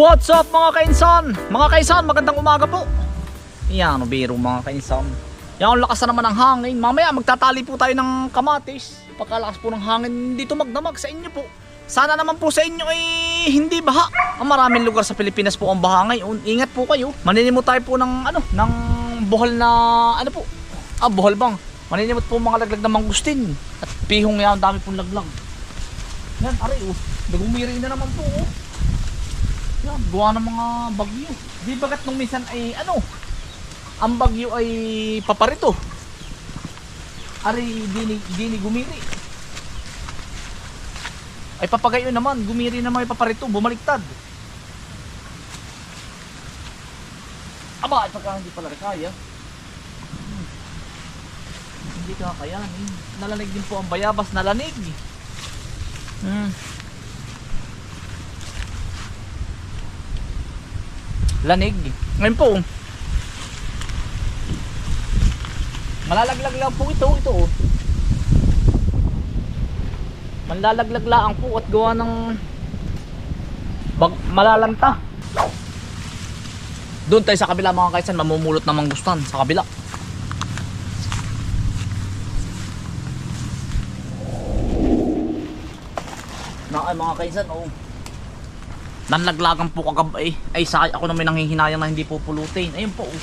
What's up mga kainsan? Mga kainsan, magandang umaga po. Yan, biro mga kainsan. Yan, ang lakas na naman ng hangin. Mamaya magtatali po tayo ng kamatis. Pagkalakas po ng hangin dito magdamag sa inyo po. Sana naman po sa inyo ay hindi baha. Ang maraming lugar sa Pilipinas po ang baha ngayon. Ingat po kayo. Maninimot tayo po ng ano, ng buhol na ano po. Ah, buhol bang. Maninimot po mga laglag na mangustin. At pihong yan, dami pong laglag. Yan, aray oh. Nagumiri na naman po oh. Yan, gawa ng mga bagyo. Di bagat nung minsan ay ano, ang bagyo ay paparito. Ari, dini, dini gumiri. Ay papagayo naman, gumiri naman ay paparito, bumaliktad. Aba, ay pagka hindi pala kaya. Hmm. Hindi ka kakayanin. Nalanig din po ang bayabas, nalanig. Hmm. Lanig. Ngayon po. Malalaglag lang po ito. Ito oh. Malalaglag lang po at gawa ng bag, malalanta. Doon tayo sa kabila mga kaisan, mamumulot ng mangustan sa kabila. Na ay mga kaisan, oh. Nanlaglagan po kagabay. Ay, sa ako naman nanghihinayang na hindi po pulutin. Ayun po. oh.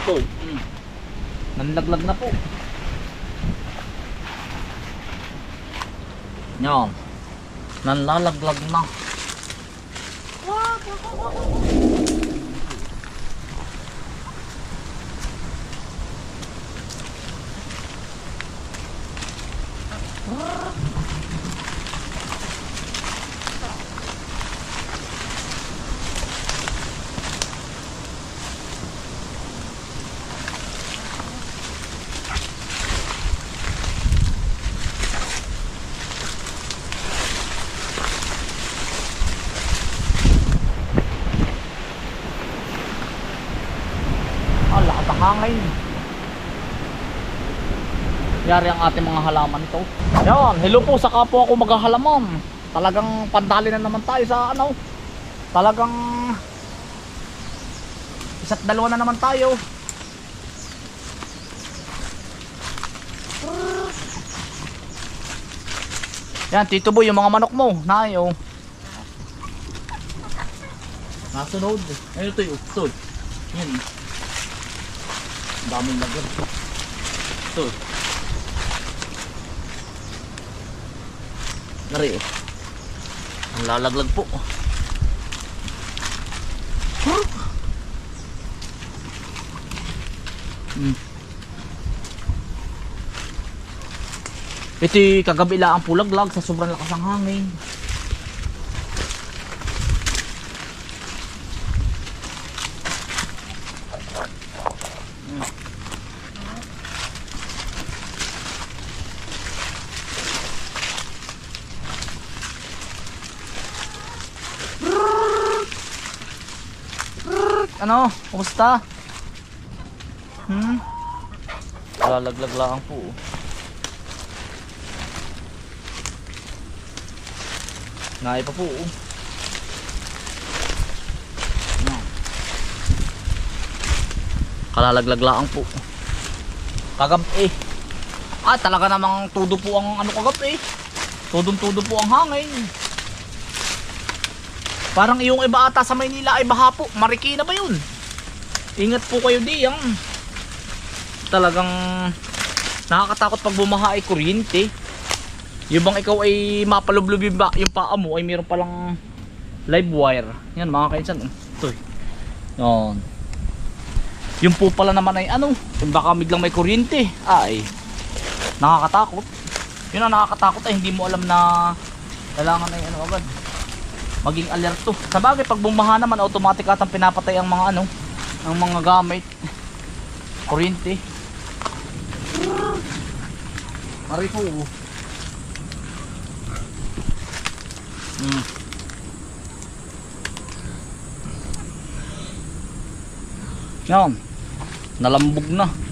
Ito. Mm. Nanlaglag na po. Yan. Nanlalaglag na. Ah, lakas ng hangin. Yari ang ating mga halaman ito. Yan, hello po sa kapwa ko maghahalaman. Talagang pandali na naman tayo sa ano. Talagang isa't dalawa na naman tayo. Yan, Tito Boy, yung mga manok mo. Nay, oh. Nasunod. Ayun ito yung ito. Yan. Daming lagyan. Ito. Nari eh. Ang lalaglag po. Hmm. Ito kagabi lang ang pulaglag sa sobrang lakas ng hangin. Ano? Kumusta? Hmm? Lalaglag lang po. Ngay pa po. Ano? Kalalaglag lang po. Kagab eh. Ah, talaga namang tudo po ang ano kagab eh. Tudong-tudo po ang hangin. Parang yung iba ata sa Maynila ay baha po. Marikina ba yun? Ingat po kayo di yang. Talagang nakakatakot pag bumaha ay kuryente. Yung bang ikaw ay mapalublob yung, ba, yung paa mo ay meron palang live wire. Yan mga kainsan. Ito eh. Yan. Yung po pala naman ay ano, kung baka biglang may kuryente. Ay, nakakatakot. Yun ang nakakatakot ay hindi mo alam na kailangan ay ano agad maging alerto. Sa bagay, pag bumaha naman, automatic atang pinapatay ang mga ano, ang mga gamit. Kuryente. Mari po. oh. Mm. Yan. Nalambog na.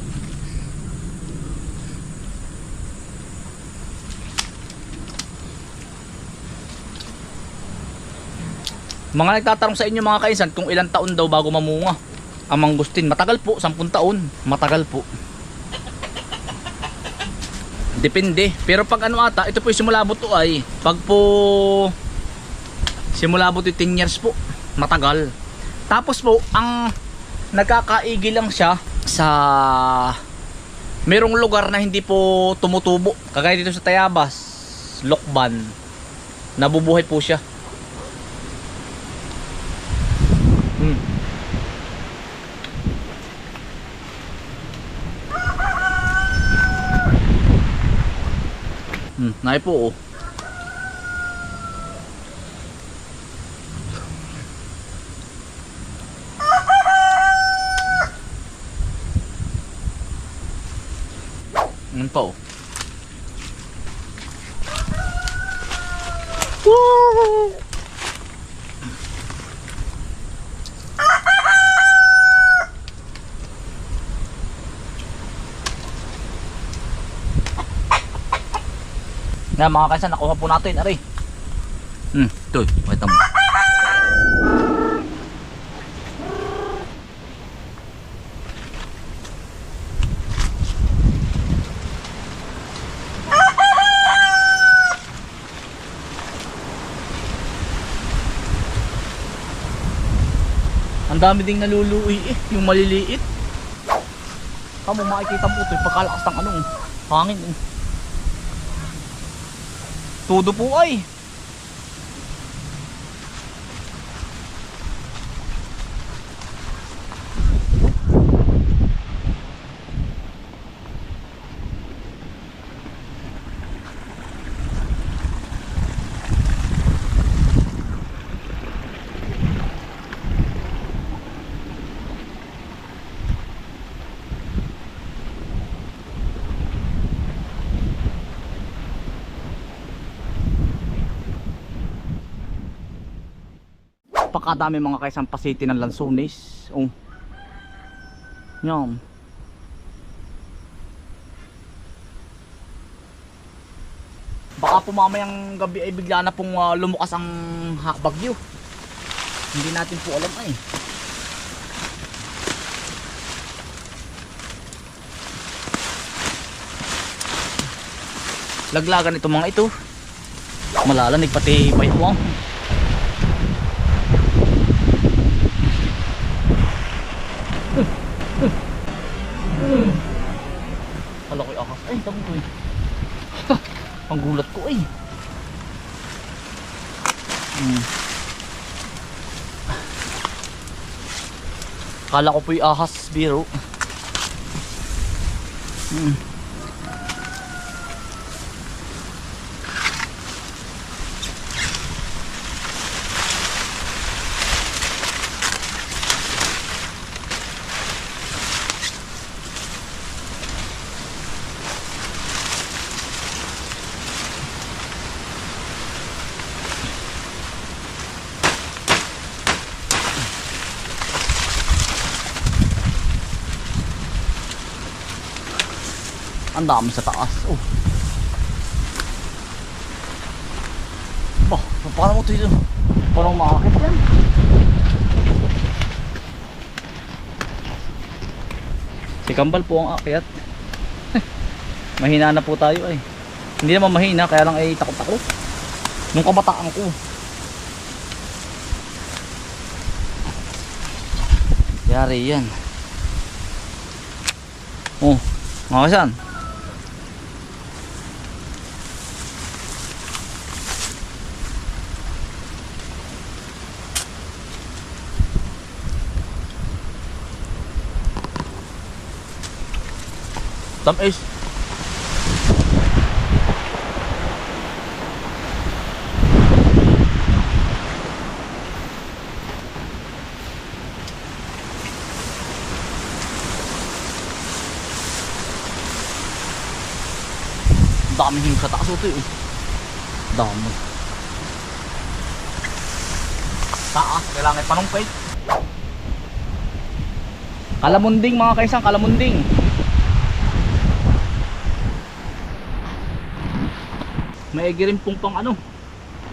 Mga nagtatanong sa inyo mga kainsan kung ilang taon daw bago mamunga ang mangustin. Matagal po, 10 taon. Matagal po. Depende. Pero pag ano ata, ito po yung simula buto ay, pag po simula buto 10 years po, matagal. Tapos po, ang nagkakaigi lang siya sa merong lugar na hindi po tumutubo. Kagaya dito sa Tayabas, Lokban, nabubuhay po siya. Hmm, nai po oh. Ano pa oh. Woo! Na mga kaisan, nakuha po natin, aray. Hmm, ito, pakita mo. Ang dami ding naluluwi eh, yung maliliit. Kamu makikita mo ito, pagkalakas ng anong hangin. eh. Todo po ay. Pakadami mga kaisang pasiti ng lansones. Oh. Yan. Baka po mamayang gabi ay bigla na pong ah, lumukas ang hakbagyo. Hindi natin po alam ay. Laglagan ito mga ito. Malalanig pati bayawang. Ang gulat ko eh. Hmm. Kala ko po'y ahas, biro. Hmm. Ang dami sa taas. Oh. Bah, paano mo ito? Parang makakit yan. Si Kambal po ang akyat. mahina na po tayo ay. Hindi naman mahina, kaya lang ay takot ako. Nung kabataan ko. Yari yan. Oh, mga kasan. Tamis. Daming hing sa taas ito eh. Dami. Taas, kailangan panungpay. Kalamunding mga kaisang, kalamunding. maigi rin pong pang ano.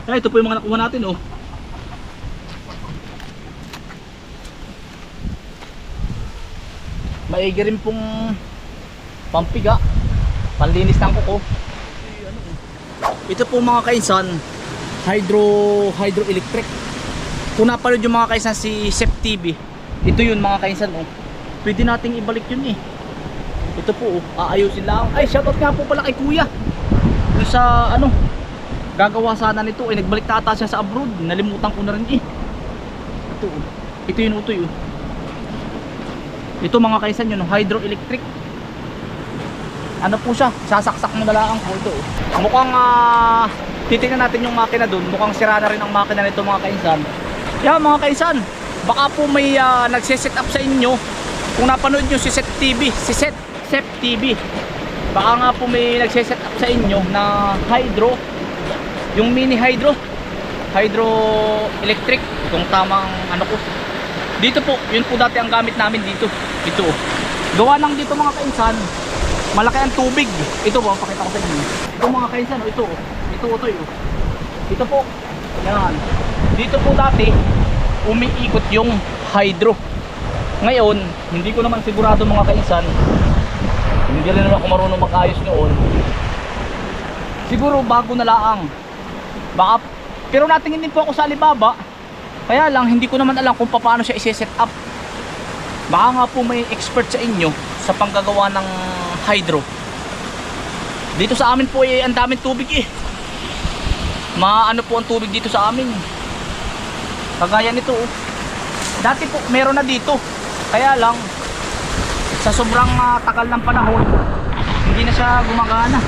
Kaya ito po yung mga nakuha natin oh. Maigi rin pong pampiga. Panlinis ng kuko. Ito po mga kainsan hydro hydroelectric. Kung napanood yung mga kainsan si Sep TV ito yun mga kainsan oh. Pwede nating ibalik yun eh. Ito po oh, aayusin lang. Ay shoutout nga po pala kay kuya. Yung sa ano, gagawa sana nito eh nagbalik na ata siya sa abroad. Nalimutan ko na rin eh. Ito oh. Ito yun utoy oh. Ito mga kaisan yun, hydroelectric. Ano po siya? Sasaksak mo na lang po ito. oh. Mukhang ah, titingnan natin yung makina doon. Mukhang sira na rin ang makina nito mga kaisan. Yeah mga kaisan, baka po may ah, nagsiset up sa inyo. Kung napanood nyo si Set TV, si Set, Set TV. Baka nga po may nagsiset up sa inyo na hydro. Yung mini hydro. Hydro electric. Kung tamang ano ko. Dito po, yun po dati ang gamit namin dito. Ito. oh. Gawa lang dito mga kainsan. Malaki ang tubig. Ito po, pakita ko sa inyo. Ito mga kainsan, oh, ito. oh. Ito, ito, ito. Ito po. Yan. Dito po dati, umiikot yung hydro. Ngayon, hindi ko naman sigurado mga kainsan. Hindi rin naman ako marunong mag-ayos noon. Siguro bago na laang. Baka, pero natingin din po ako sa Alibaba. Kaya lang, hindi ko naman alam kung paano siya isi-set up. Baka nga po may expert sa inyo sa panggagawa ng hydro. Dito sa amin po eh, ang daming tubig eh. Maano po ang tubig dito sa amin. Kagaya nito oh. Dati po meron na dito. Kaya lang sa sobrang ah, tagal ng panahon hindi na siya gumagana.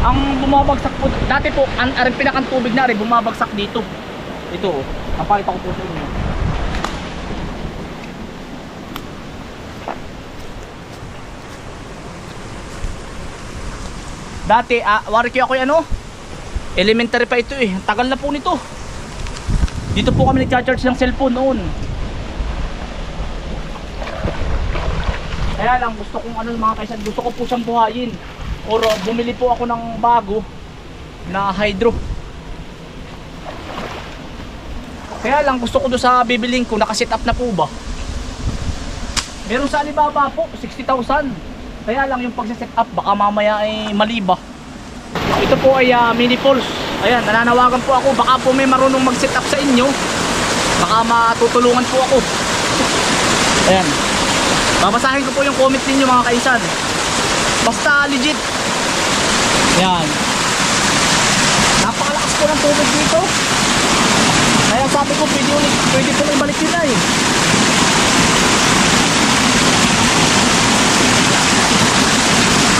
Ang bumabagsak po dati po ang, ang pinakang tubig na rin bumabagsak dito. Ito oh. Ang pakita ko po sa inyo. Dati, ah, wari ko ako ano? Elementary pa ito eh. Tagal na po nito. Dito po kami nagcha-charge ng cellphone noon. Kaya lang gusto kong ano mga kaisan, gusto ko po siyang buhayin. Or uh, bumili po ako ng bago na hydro. Kaya lang gusto ko doon sa bibiling ko, nakasit up na po ba? Meron sa Alibaba po, 60,000. Kaya lang yung pagsiset up, baka mamaya ay maliba. Ito po ay ah, mini pulse. Ayan, nananawagan po ako, baka po may marunong mag-set up sa inyo. Baka matutulungan po ako. Ayan. Babasahin ko po yung comment ninyo mga kaisan. Basta legit. Ayan. Napakalakas po ng tubig dito. Kaya sabi ko pwede, ulit, pwede ko ibalik yun na eh.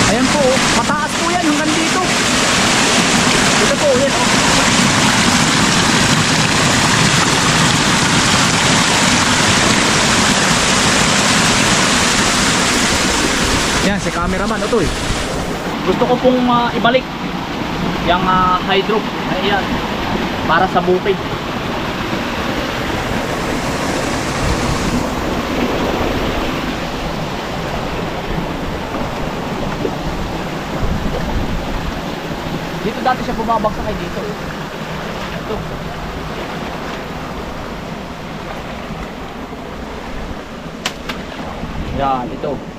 Ayan po, oh. mataas po yan hanggang dito. Ito po, yan Yan, si cameraman, ito eh. Gusto ko pong ah, ibalik yung ah, hydro. Ayan, para sa bukid. Dito dati siya bumabagsak ay dito. Ito. Yan, ito.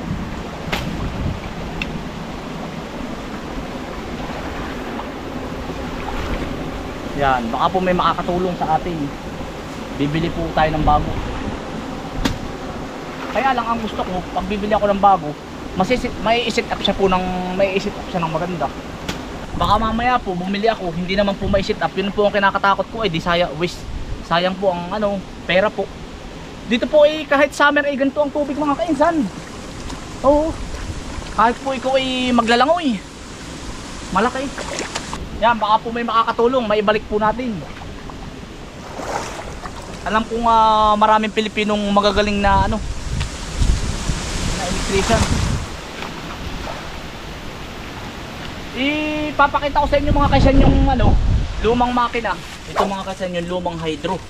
Yan, baka po may makakatulong sa atin. Bibili po tayo ng bago. Kaya lang ang gusto ko, pag bibili ako ng bago, masisit, may isit up siya po ng, may isit up siya ng maganda. Baka mamaya po, bumili ako, hindi naman po may sit up. Yun po ang kinakatakot ko, eh, di saya, waste. Sayang po ang ano, pera po. Dito po eh, kahit summer ay ganito ang tubig mga kainsan. Oo. Kahit po ikaw ay maglalangoy. Malaki. Yan, baka po may makakatulong, maibalik po natin. Alam kong ah, maraming Pilipinong magagaling na ano, na electrician. Ipapakita ko sa inyo mga kaisan yung ano, lumang makina. Ito mga kaisan yung lumang hydro.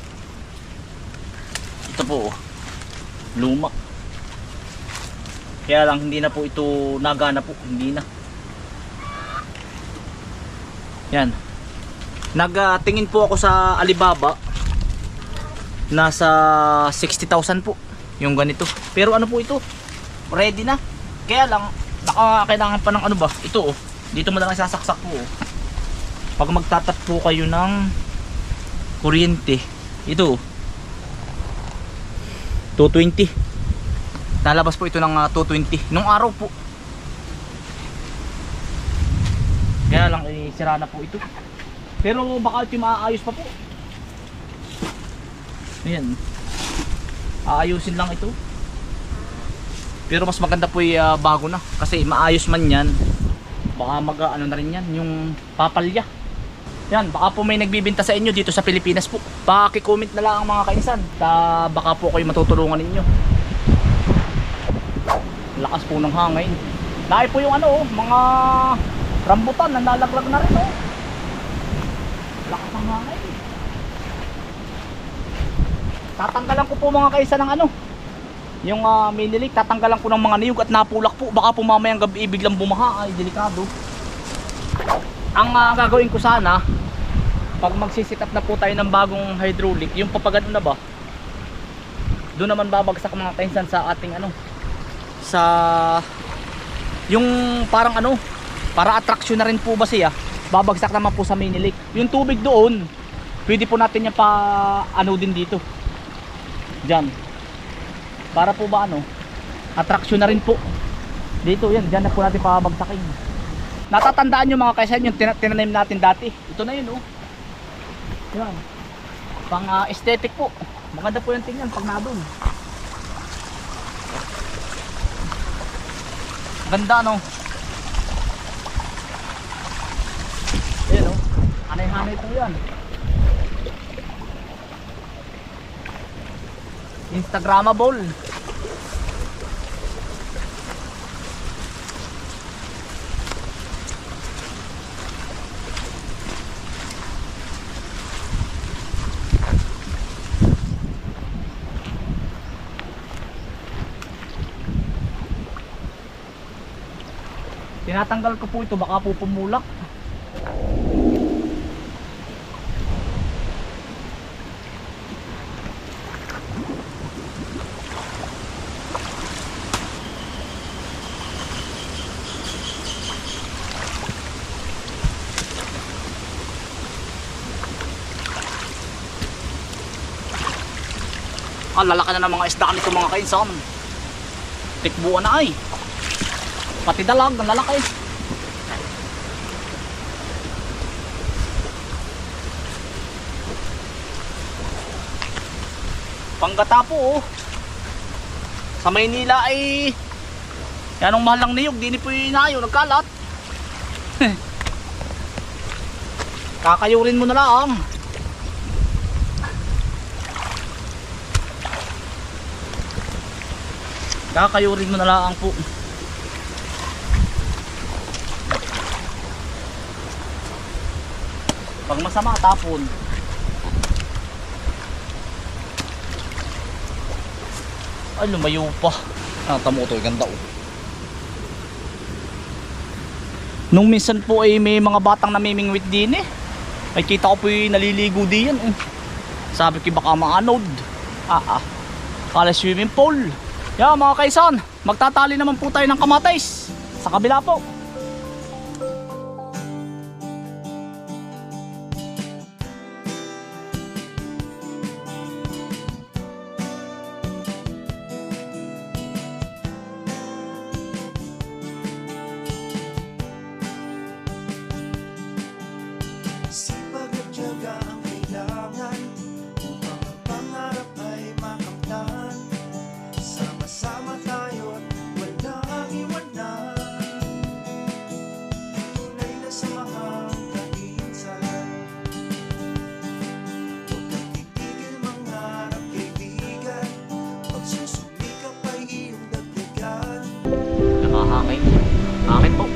Ito po, oh. luma. Kaya lang hindi na po ito nagana po, hindi na. Yan. Nagtingin po ako sa Alibaba. Nasa 60,000 po yung ganito. Pero ano po ito? ready na. Kaya lang, baka kailangan pa ng ano ba, ito oh. Dito mo lang sasaksak po oh. Pag magtatat po kayo ng kuryente, ito oh. 220. Lalabas po ito ng ah, 220. Nung araw po. Kaya lang, eh, sira na po ito. Pero baka ito maaayos pa po. Ayan. Aayusin lang ito. Pero mas maganda po yung ah, bago na. Kasi maayos man yan. Baka mag ano na rin yan. Yung papalya. Yan, baka po may nagbibinta sa inyo dito sa Pilipinas po. Paki-comment na lang ang mga kainsan. Ta, baka po kayo matutulungan ninyo. Lakas po ng hangin. Dahil po yung ano, oh, mga rambutan nalalaglag na rin oh. Lakas ng hangin. Tatanggalan ko po mga kaisa ng ano. Yung uh, minilik, tatanggalan ko ng mga niyog at napulak po. Baka po mamayang gabi biglang bumaha ay delikado. Ang ah, gagawin ko sana, pag magsisit up na po tayo ng bagong hydraulic, yung papagano na ba? Doon naman babagsak mga kainsan sa ating ano, sa yung parang ano, para attraction na rin po ba siya? Babagsak naman po sa mini lake. Yung tubig doon, pwede po natin yung pa ano din dito. Diyan. Para po ba ano, attraction na rin po. Dito yan, diyan na po natin pabagsakin. Natatandaan nyo mga kaisan yung tina- tinanim natin dati. Ito na yun oh. Yan. Pang ah, aesthetic po. Maganda po yung tingnan pag nadun. Ganda no. Ayan oh. Hanay-hanay po yan. Instagramable. Tinatanggal ko po ito baka po pumulak. Lalaki na ng mga isda nito mga kainsan. Tikbuan na ay. Pati dalag, ang lalaki. Panggata po oh. Sa Maynila ay yan ang mahal ng niyog, di ni po inayo, nagkalat. Kakayurin mo na lang. Kakayurin mo na lang po. Pag masama, tapon. Ay, lumayo pa. Ah, tamo to, ganda oh. Nung minsan po ay may mga batang namimingwit din eh. Ay kita ko po yung naliligo din yan. Eh. Sabi ko baka maanod. Ah ah. Kala swimming pool. Yeah mga kaisan, magtatali naman po tayo ng kamatis. Sa kabila po. Hangin po.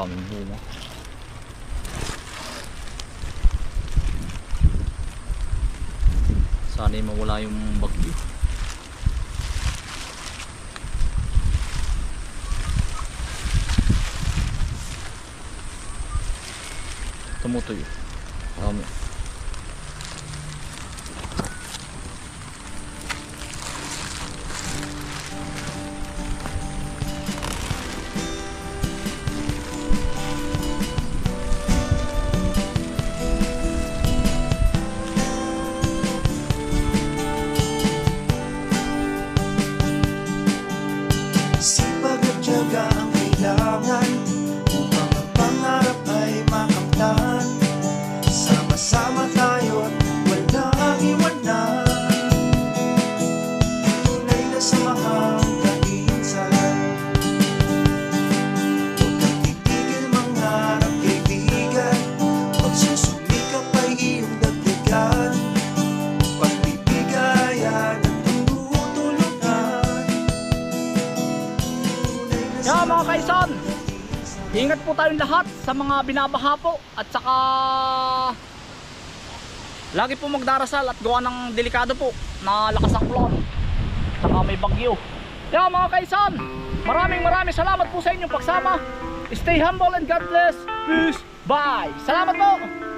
Daming bunga. Sana ay mawala yung bagyo. Tumutuyo. Ingat po tayong lahat sa mga binabaha po at saka lagi po magdarasal at gawa ng delikado po na lakas ang ulan. Saka may bagyo. Kaya mga kaisan, maraming maraming salamat po sa inyong pagsama. Stay humble and God bless. Peace. Bye. Salamat po.